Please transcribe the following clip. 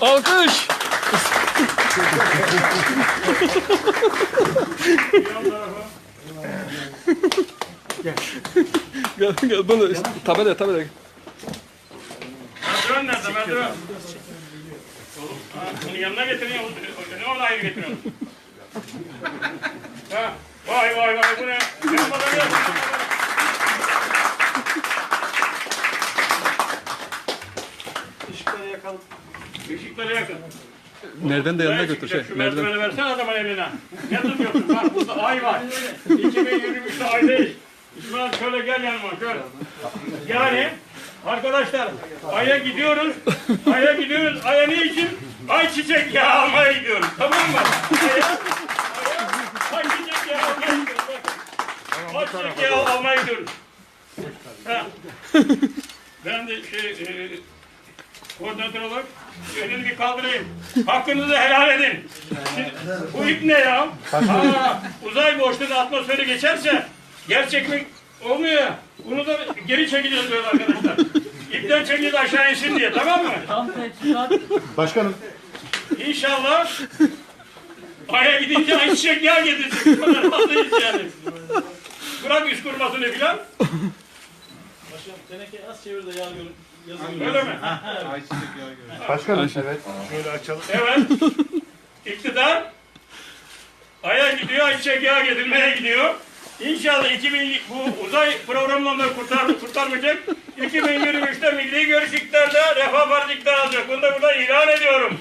Alkış. gel gel bunu tabela tabela. Merdiven nerede merdiven? Bunu yanına getiriyor. Ne orada ayrı getiriyorsun? Ha, vay vay vay bu ne? Gel yakalım. Işıkları yakın. Nereden de yanına götür şey. Şu Nereden? merdiveni versene adamın eline. Ne tutuyorsun? Bak burada ay var. 2023'te ay değil. İsmail şöyle gel yanıma şöyle. Yani arkadaşlar aya gidiyoruz. Aya gidiyoruz. Aya ne için? Ay çiçek yağı almaya gidiyoruz. Tamam mı? Aya, aya ay çiçek yağı almaya gidiyoruz. Bakın. Ay çiçek yağı almaya gidiyoruz. Ha. Ben de şey e, koordinatör olarak elini bir kaldırayım. Hakkınızı helal edin. Şimdi, bu ip ne ya? Ha, uzay boşluğunda atmosferi geçerse gerçeklik olmuyor. Bunu da geri çekeceğiz diyor arkadaşlar. İpten çekeceğiz aşağı insin diye tamam mı? Başkanım. İnşallah Ay'a gidince ay çiçek yağ getirecek. Bu kadar fazlayız yani. Bırak üst kurmasını filan. Başkanım teneke az çevir de yağ görün. Yazın Öyle mi? Başkanım. Evet. Şöyle açalım. Evet. İktidar Ay'a gidiyor, ayçiçek yağı getirmeye gidiyor. İnşallah 2000 bu uzay programlarını kurtar, kurtarmayacak. 2023'te milli görüş iktidarda Refah Partisi iktidar alacak. Bunu da burada ilan ediyorum.